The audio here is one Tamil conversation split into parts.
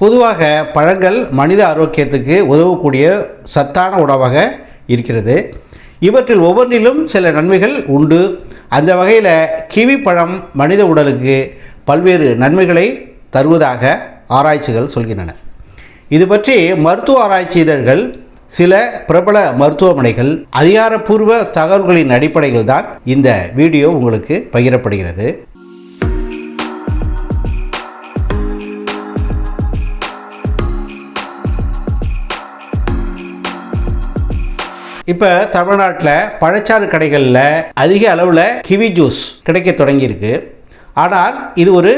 பொதுவாக பழங்கள் மனித ஆரோக்கியத்துக்கு உதவக்கூடிய சத்தான உணவாக இருக்கிறது. இவற்றில் ஒவ்வொன்றிலும் சில நன்மைகள் உண்டு. அந்த வகையில் கிவி பழம் மனித உடலுக்கு பல்வேறு நன்மைகளை தருவதாக ஆராய்ச்சிகள் சொல்கின்றன. இது பற்றி மருத்துவ ஆராய்ச்சி இதழ்கள் சில பிரபல மருத்துவமனைகள் அதிகாரப்பூர்வ தகவல்களின் அடிப்படையில் தான் இந்த வீடியோ உங்களுக்கு பகிரப்படுகிறது. இப்போ தமிழ்நாட்டில் பழச்சாறு கடைகளில் அதிக அளவில் கிவி ஜூஸ் கிடைக்க தொடங்கியிருக்கு. ஆனால் இது ஒரு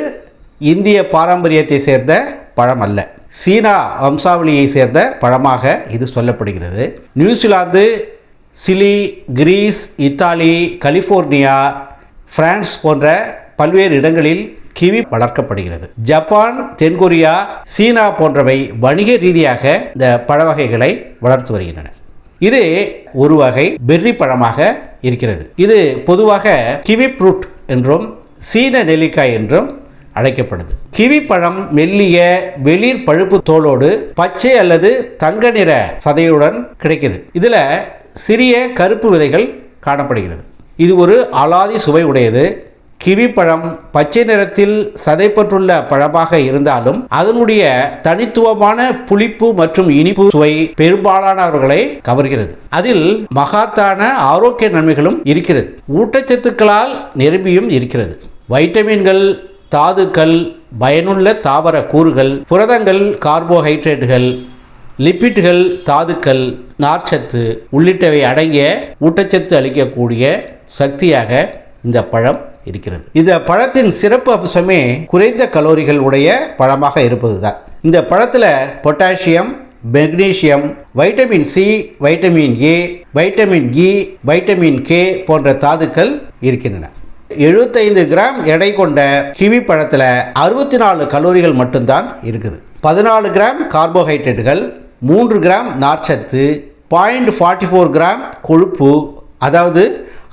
இந்திய பாரம்பரியத்தை சேர்ந்த பழம் அல்ல. சீனா வம்சாவளியை சேர்ந்த பழமாக இது சொல்லப்படுகிறது. New Zealand Chile Greece Italy California France போன்ற பல்வேறு இடங்களில் கிவி வளர்க்கப்படுகிறது. ஜப்பான் தென்கொரியா சீனா போன்றவை வணிக ரீதியாக இந்த பழ வகைகளை வளர்த்து வருகின்றன. இது ஒரு வகை பெர்ரி பழமாக இருக்கிறது. இது பொதுவாக கிவி ஃப்ரூட் என்றும் சீன நெல்லிக்காய் என்றும் அழைக்கப்படுது. கிவி பழம் மெல்லிய வெளிர் பழுப்பு தோலோடு பச்சை அல்லது தங்க நிற சதையுடன் கிடைக்குது. இதில் சிறிய கருப்பு விதைகள் காணப்படுகிறது. இது ஒரு அலாதி சுவை உடையது. கிவி பழம் பச்சை நிறத்தில் சதைப்பற்றுள்ள பழமாக இருந்தாலும் அதனுடைய தனித்துவமான புளிப்பு மற்றும் இனிப்பு சுவை பெரும்பாலானவர்களை கவர்கிறது. அதில் மகாத்தான ஆரோக்கிய நன்மைகளும் இருக்கிறது. ஊட்டச்சத்துக்களால் நிரம்பியும் இருக்கிறது. வைட்டமின்கள் தாதுக்கள் பயனுள்ள தாவர கூறுகள் புரதங்கள் கார்போஹைட்ரேட்டுகள் லிப்பிட்டுகள் தாதுக்கள் நார்ச்சத்து உள்ளிட்டவை அடங்கிய ஊட்டச்சத்து அளிக்கக்கூடிய சக்தியாக இந்த பழம் இருக்கிறது. இந்த பழத்தின் சிறப்பு அம்சமே குறைந்த கலோரிகள் உடைய பழமாக இருப்பதுதான். இந்த பழத்தில் potassium magnesium vitamin C vitamin A vitamin E vitamin K போன்ற தாதுக்கள் இருக்கின்றன. எழுபத்தைந்து கிராம் எடை கொண்ட கிவி பழத்தில் அறுபத்தி நாலு கலோரிகள் மட்டும்தான் இருக்குது. பதினாலு கிராம் கார்போஹைட்ரேட்டுகள் மூன்று கிராம் நார்ச்சத்து பாயிண்ட் ஃபார்ட்டி ஃபோர் கிராம் கொழுப்பு அதாவது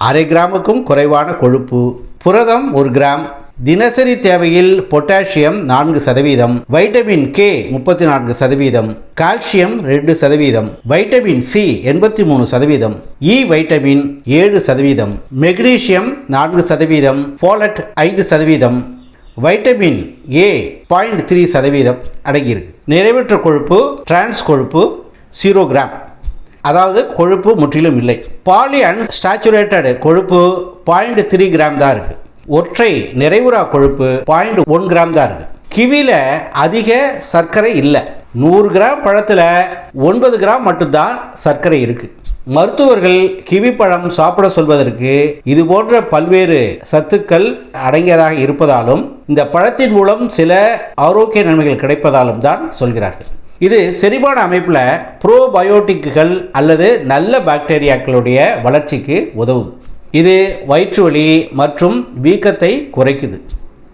அரை கிராமுக்கும் குறைவான கொழுப்பு புரதம் ஒரு கிராம். தினசரி தேவையில் பொட்டாசியம் நான்கு சதவீதம். வைட்டமின் கே முப்பத்தி நான்கு சதவீதம். கால்சியம் ரெண்டு சதவீதம். வைட்டமின் சி எண்பத்தி மூணு சதவீதம். இ வைட்டமின் ஏழு சதவீதம். மெக்னீசியம் நான்கு சதவீதம். போலட் ஐந்து சதவீதம். வைட்டமின் ஏ பாயிண்ட் த்ரீ சதவீதம் அடங்கியிருக்கு. நிறைவேற்ற கொழுப்பு டிரான்ஸ் கொழுப்பு ஜீரோ கிராம் அதாவது கொழுப்பு முற்றிலும் இல்லை. பாலி அன்ஸ்டாச்சுரேட்டட் கொழுப்பு பாயிண்ட் த்ரீ கிராம் தான் இருக்குது ஒற்றை நிறைவுறா கொழுப்பு பாயிண்ட் ஒன் கிராம் தான் இருக்குது கிவியில் அதிக சர்க்கரை இல்லை. நூறு கிராம் பழத்தில் ஒன்பது கிராம் மட்டும்தான் சர்க்கரை இருக்குது மருத்துவர்கள் கிவி பழம் சாப்பிட சொல்வதற்கு இது போன்ற பல்வேறு சத்துக்கள் அடங்கியதாக இருப்பதாலும் இந்த பழத்தின் மூலம் சில ஆரோக்கிய நன்மைகள் கிடைப்பதாலும் தான் சொல்கிறார்கள். இது செரிமான அமைப்பில் ப்ரோபயோட்டிக்குகள் அல்லது நல்ல பாக்டீரியாக்களுடைய வளர்ச்சிக்கு உதவும். இது வயிற்று வலி மற்றும் வீக்கத்தை குறைக்குது.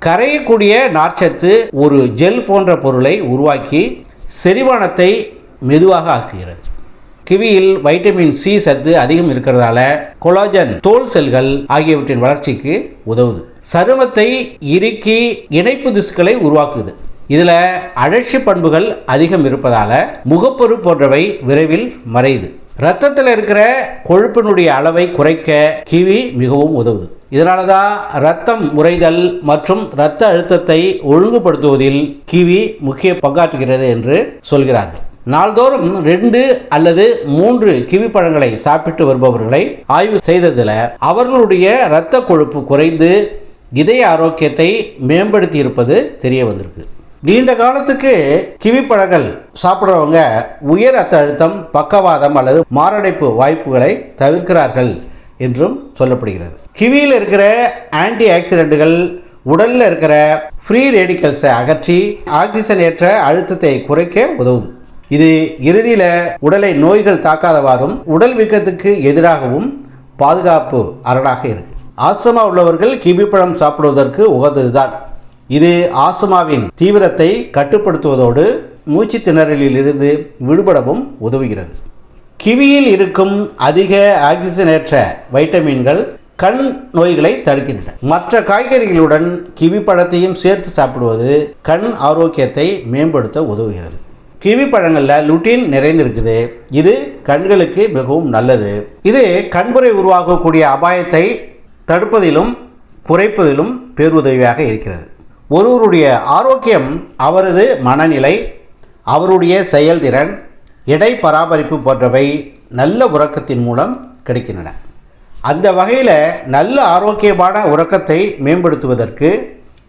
கரையக்கூடிய நார்ச்சத்து ஒரு ஜெல் போன்ற பொருளை உருவாக்கி செரிமானத்தை மெதுவாக ஆக்குகிறது. கிவியில் வைட்டமின் சி சத்து அதிகம் இருக்கிறதால கொலாஜன் தோல் செல்கள் ஆகியவற்றின் வளர்ச்சிக்கு உதவுது. சருமத்தை இறுக்கி இணைப்பு திசுக்களை உருவாக்குது. இதில் அழற்சி பண்புகள் அதிகம் இருப்பதால் முகப்பொரு போன்றவை விரைவில் மறையுது. ரத்தத்தில் இருக்கிற கொழுப்பினுடைய அளவை குறைக்க கிவி மிகவும் உதவுது. இதனால தான் ரத்தம் உறைதல் மற்றும் இரத்த அழுத்தத்தை ஒழுங்குபடுத்துவதில் கிவி முக்கிய பங்காற்றுகிறது என்று சொல்கிறார்கள். நாள்தோறும் ரெண்டு அல்லது மூன்று கிவி பழங்களை சாப்பிட்டு வருபவர்களை ஆய்வு செய்ததில் அவர்களுடைய இரத்த கொழுப்பு குறைந்து இதய ஆரோக்கியத்தை மேம்படுத்தி இருப்பது தெரிய வந்திருக்கு. நீண்ட காலத்துக்கு கிவி பழங்கள் சாப்பிட்றவங்க உயர் ரத்த அழுத்தம் பக்கவாதம் அல்லது மாரடைப்பு வாய்ப்புகளை தவிர்க்கிறார்கள் என்றும் சொல்லப்படுகிறது. கிவியில் இருக்கிற ஆன்டி ஆக்சிடென்ட்டுகள் உடலில் இருக்கிற ஃப்ரீ ரேடிக்கல்ஸை அகற்றி ஆக்சிஜன் ஏற்ற அழுத்தத்தை குறைக்க உதவும். இது இறுதியில் உடலை நோய்கள் தாக்காதவாறும் உடல் வீக்கத்துக்கு எதிராகவும் பாதுகாப்பு அரணாக இருக்கு. ஆஸ்துமா உள்ளவர்கள் கிவி பழம் சாப்பிடுவதற்கு உகந்ததுதான். இது ஆஸ்துமாவின் தீவிரத்தை கட்டுப்படுத்துவதோடு மூச்சு திணறலில் இருந்து விடுபடவும் உதவுகிறது. கிவியில் இருக்கும் அதிக ஆக்சிஜனேற்ற வைட்டமின்கள் கண் நோய்களை தடுக்கின்றன. மற்ற காய்கறிகளுடன் கிவி பழத்தையும் சேர்த்து சாப்பிடுவது கண் ஆரோக்கியத்தை மேம்படுத்த உதவுகிறது. கிவி பழங்களில் லுட்டின் நிறைந்திருக்குது. இது கண்களுக்கு மிகவும் நல்லது. இது கண்புரை உருவாகக்கூடிய அபாயத்தை தடுப்பதிலும் குறைப்பதிலும் பேருதவியாக இருக்கிறது. ஒருவருடைய ஆரோக்கியம் அவரது மனநிலை அவருடைய செயல்திறன் எடை பராமரிப்பு போன்றவை நல்ல உறக்கத்தின் மூலம் கிடைக்கின்றன. அந்த வகையில் நல்ல ஆரோக்கியமான உறக்கத்தை மேம்படுத்துவதற்கு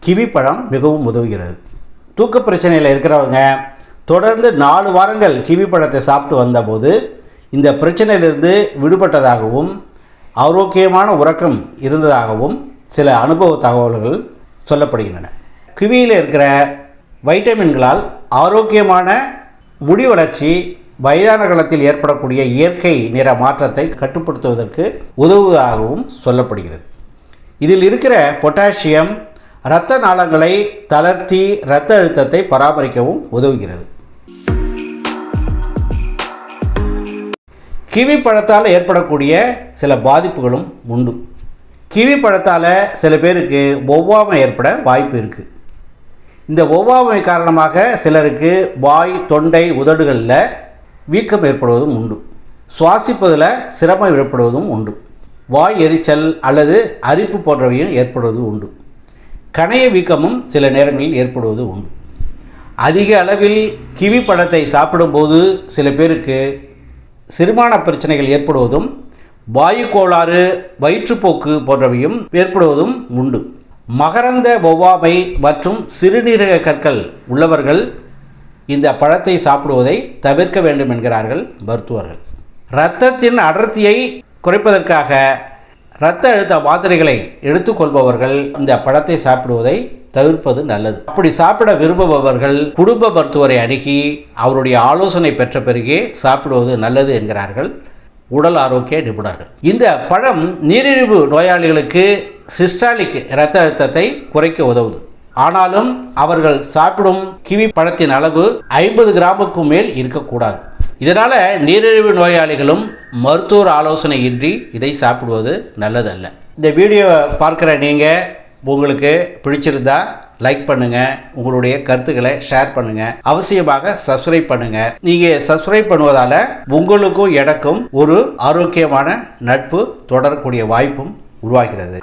கிவிப்பழம் மிகவும் உதவுகிறது. தூக்க பிரச்சனையில் இருக்கிறவங்க தொடர்ந்து நாலு வாரங்கள் கிவி பழத்தை சாப்பிட்டு வந்தபோது இந்த பிரச்சனையிலிருந்து விடுபட்டதாகவும் ஆரோக்கியமான உறக்கம் இருந்ததாகவும் சில அனுபவ தகவல்கள் சொல்லப்படுகின்றன. கிவியில் இருக்கிற வைட்டமின்களால் ஆரோக்கியமான முடி வளர்ச்சி வயதான காலத்தில் ஏற்படக்கூடிய இயற்கை நிற மாற்றத்தை கட்டுப்படுத்துவதற்கு உதவுவதாகவும் சொல்லப்படுகிறது. இதில் இருக்கிற பொட்டாசியம் இரத்த நாளங்களை தளர்த்தி இரத்த அழுத்தத்தை பராமரிக்கவும் உதவுகிறது. கிவி பழத்தால் ஏற்படக்கூடிய சில பாதிப்புகளும் உண்டு. கிவி பழத்தால் சில பேருக்கு ஒவ்வாமை ஏற்பட வாய்ப்பு இருக்குது இந்த ஒவ்வாமை காரணமாக சிலருக்கு வாய் தொண்டை உதடுகளில் வீக்கம் ஏற்படுவதும் உண்டு. சுவாசிப்பதில் சிரமம் ஏற்படுவதும் உண்டு. வாய் எரிச்சல் அல்லது அரிப்பு போன்றவையும் ஏற்படுவது உண்டு. கணைய வீக்கமும் சில நேரங்களில் ஏற்படுவது உண்டு. அதிக அளவில் கிவி பழத்தை சாப்பிடும்போது சில பேருக்கு சிறுமான பிரச்சனைகள் ஏற்படுவதும் வாயு கோளாறு வயிற்றுப்போக்கு போன்றவையும் ஏற்படுவதும் உண்டு. மகரந்த ஒவ்வாமை மற்றும் சிறுநீரக கற்கள் உள்ளவர்கள் இந்த பழத்தை சாப்பிடுவதை தவிர்க்க வேண்டும் என்கிறார்கள் மருத்துவர்கள். இரத்தத்தின் அடர்த்தியை குறைப்பதற்காக இரத்த அழுத்த மாத்திரைகளை எடுத்துக்கொள்பவர்கள் இந்த பழத்தை சாப்பிடுவதை தவிர்ப்பது நல்லது. அப்படி சாப்பிட விரும்புபவர்கள் குடும்ப மருத்துவரை அணுகி அவருடைய ஆலோசனை பெற்ற பிறகே சாப்பிடுவது நல்லது என்கிறார்கள் உடல் ஆரோக்கிய நிபுணர்கள். இந்த பழம் நீரிழிவு நோயாளிகளுக்கு சிஸ்டாலிக் இரத்த அழுத்தத்தை குறைக்க உதவுது. ஆனாலும் அவர்கள் சாப்பிடும் கிவி பழத்தின் அளவு ஐம்பது கிராமுக்கு மேல் இருக்கக்கூடாது. இதனால் நீரிழிவு நோயாளிகளும் மருத்துவர் ஆலோசனை இன்றி இதை சாப்பிடுவது நல்லதல்ல. இந்த வீடியோவை பார்க்குற நீங்கள் உங்களுக்கு பிடிச்சிருந்தா லைக் பண்ணுங்கள் உங்களுடைய கருத்துக்களை ஷேர் பண்ணுங்கள் அவசியமாக சப்ஸ்கிரைப் பண்ணுங்கள் நீங்கள் சப்ஸ்கிரைப் பண்ணுவதால் உங்களுக்கும் எனக்கும் ஒரு ஆரோக்கியமான நட்பு தொடரக்கூடிய வாய்ப்பும் உருவாகிறது.